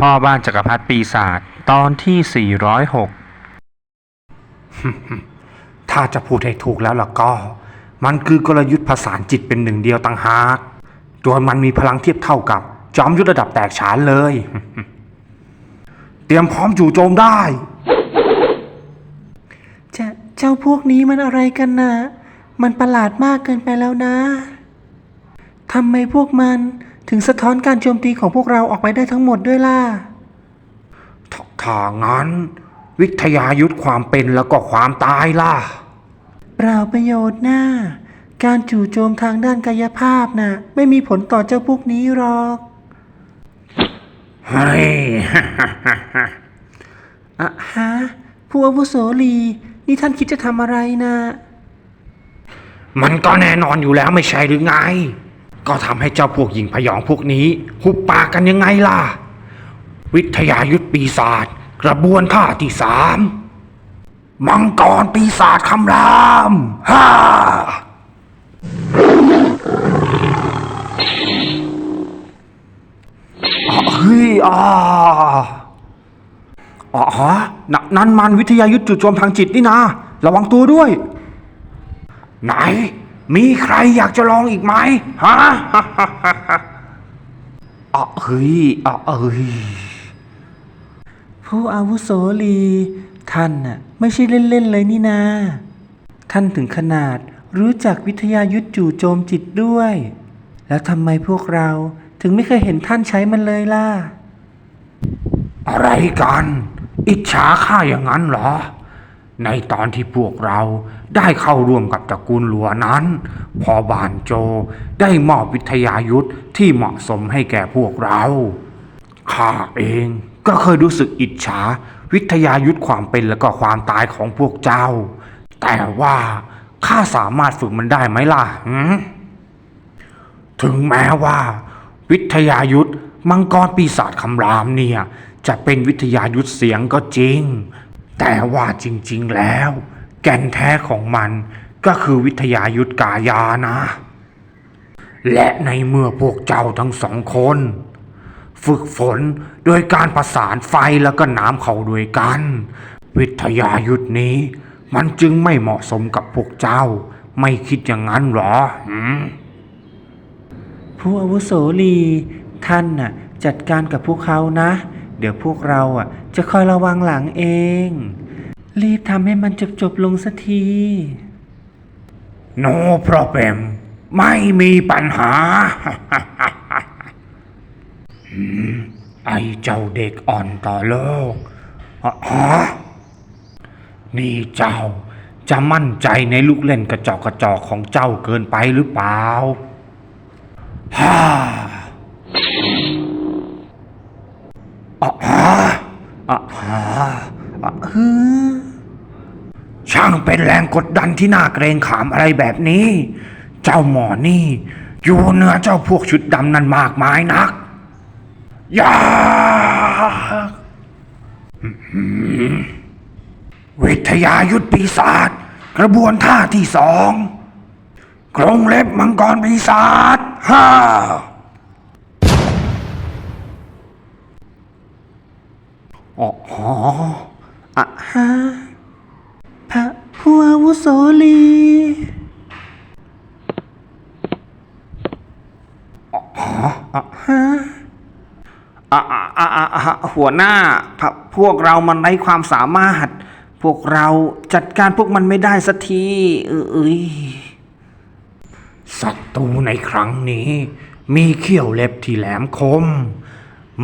พ่อบ้านจักรพรรดิปีศาจตอนที่ 406 ถ้าจะพูดให้ถูกแล้วล่ะก็ มันคือกลยุทธ์ผสานจิตเป็นหนึ่งเดียวต่างหากโดยมันมีพลังเทียบเท่ากับ จอมยุทธระดับแตกฉานเลย เตรียมพร้อมจู่โจมได้จะเจ้าพวกนี้มันอะไรกันนะมันประหลาดมากเกินไปแล้วนะทำไมพวกมัน ถึงสะท้อนการโจมตีของพวกเราออกไปได้ทั้งหมดด้วยล่ะถถ้างั้น วิทยายุทธความเป็นแล้วก็ความตายล่ะ เปล่าประโยชน์นะการจู่โจมทางด้านกายภาพน่ะ ไม่มีผลต่อเจ้าพวกนี้หรอกเฮ้ยอะฮะผู้อาวุโสลีนี่ท่านคิดจะทำอะไรนะ มันก็แน่นอนอยู่แล้วไม่ใช่หรือไง ก็ทำให้เจ้าพวกหญิงพยองพวกนี้ หุบปากกันยังไงล่ะ วิทยายุทธปีศาจกระบวนท่าที่สามมังกรปีศาจคำรามฮ่าเฮ้ยอ่าอ๋อฮะนนั่นมันวิทยายุทธจู่โจมทางจิตนี่นะ ระวังตัวด้วย ไหน มีใครอยากจะลองอีกไหมฮะอะเฮ้ยอะเอ้ยผู้อาวุโสลี ท่านน่ะไม่ใช่เล่นๆเลยนี่นา ท่านถึงขนาดรู้จักวิทยายุทธจู่โจมจิตด้วย แล้วทำไมพวกเราถึงไม่เคยเห็นท่านใช้มันเลยล่ะ อะไรกัน อิจฉาข้าอย่างนั้นเหรอ ในตอนที่พวกเราได้เข้าร่วมกับตระกูลหลัวนั้น พอบานโจได้มอบวิทยายุทธที่เหมาะสมให้แก่พวกเรา ข้าเองก็เคยรู้สึกอิจฉา วิทยายุทธความเป็นและก็ความตายของพวกเจ้า แต่ว่าข้าสามารถฝึกมันได้ไหมล่ะ ถึงแม้ว่า วิทยายุทธมังกรปีศาจคำรามเนี่ย จะเป็นวิทยายุทธเสียงก็จริง แต่ว่าจริงๆแล้ว แก่นแท้ของมันก็คือวิทยายุทธกายานะ และในเมื่อพวกเจ้าทั้งสองคน ฝึกฝนโดยการประสานไฟแล้วก็น้ำเข้าด้วยกัน วิทยายุทธนี้ มันจึงไม่เหมาะสมกับพวกเจ้า ไม่คิดอย่างนั้นหรอผู้อาวุโสลีท่านน่ะจัดการกับพวกเขานะ เดี๋ยวพวกเราอะ จะคอยระวังหลังเอง รีบทำให้มันจบจบๆลงสักที No problem ไม่มีปัญหาหืมไอเจ้าเด็กอ่อนต่อโลกอะฮะนี่เจ้าจะมั่นใจในลูกเล่นกระจอกกระจอกของเจ้าเกินไปหรือเปล่าฮ่า อะฮะอะฮะอะฮึช่างเป็นแรงกดดันที่น่าเกรงขามอะไรแบบนี้ เจ้าหมอนี่ อยู่เหนือเจ้าพวกชุดดำนั้นมากมายนักยาวิทยายุทธปีศาจกระบวนท่าที่สองกรงเล็บมังกรปีศาจฮ่า อ๋ออะฮะพระผู้อาวุโสลีฮะอะอะอะอะอะหัวหน้าพวพวกเรามันไร้ความสามารถ พวกเราจัดการพวกมันไม่ได้สักทีเอ้ยศัตรูในครั้งนี้ มีเขี้ยวเล็บที่แหลมคม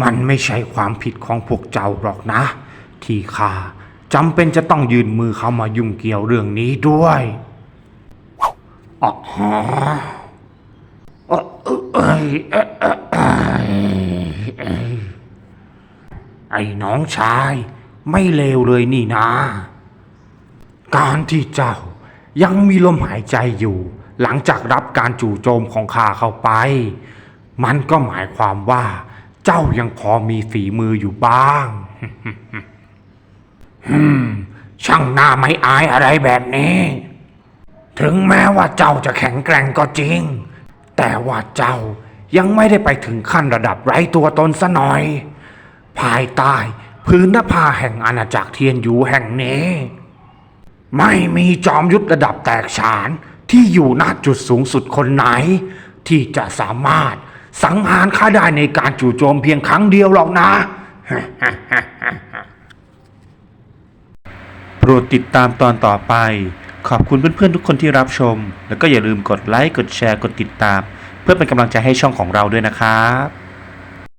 มันไม่ใช่ความผิดของพวกเจ้าหรอกนะ ที่ข้าจำเป็นจะต้องยืนมือเข้ามายุ่งเกี่ยวเรื่องนี้ด้วยอ๋อฮะเอ่อเอ่อเอ้ยเอ่อเอ่อเอ้ยเอ้ยไอ้น้องชาย ไม่เลวเลยนี่นะ การที่เจ้ายังมีลมหายใจอยู่ หลังจากรับการจู่โจมของข้าเข้าไป มันก็หมายความว่า เจ้ายังพอมีฝีมืออยู่บ้างฮึมช่างหน้าไม่อายอะไรแบบนี้ ถึงแม้ว่าเจ้าจะแข็งแกร่งก็จริง แต่ว่าเจ้ายังไม่ได้ไปถึงขั้นระดับไร้ตัวตนซะหน่อย ภายใต้พื้นนภาแห่งอาณาจักรเทียนยูแห่งนี้ ไม่มีจอมยุทธระดับแตกฉานที่อยู่ณจุดสูงสุดคนไหน ที่จะสามารถ สังหารข้าได้ในการจู่โจมเพียงครั้งเดียวหรอกนะ โปรดติดตามตอนต่อไป ขอบคุณเพื่อนๆทุกคนที่รับชม แล้วก็อย่าลืมกดไลค์ กดแชร์ กดติดตาม เพื่อเป็นกำลังใจให้ช่องของเราด้วยนะครับ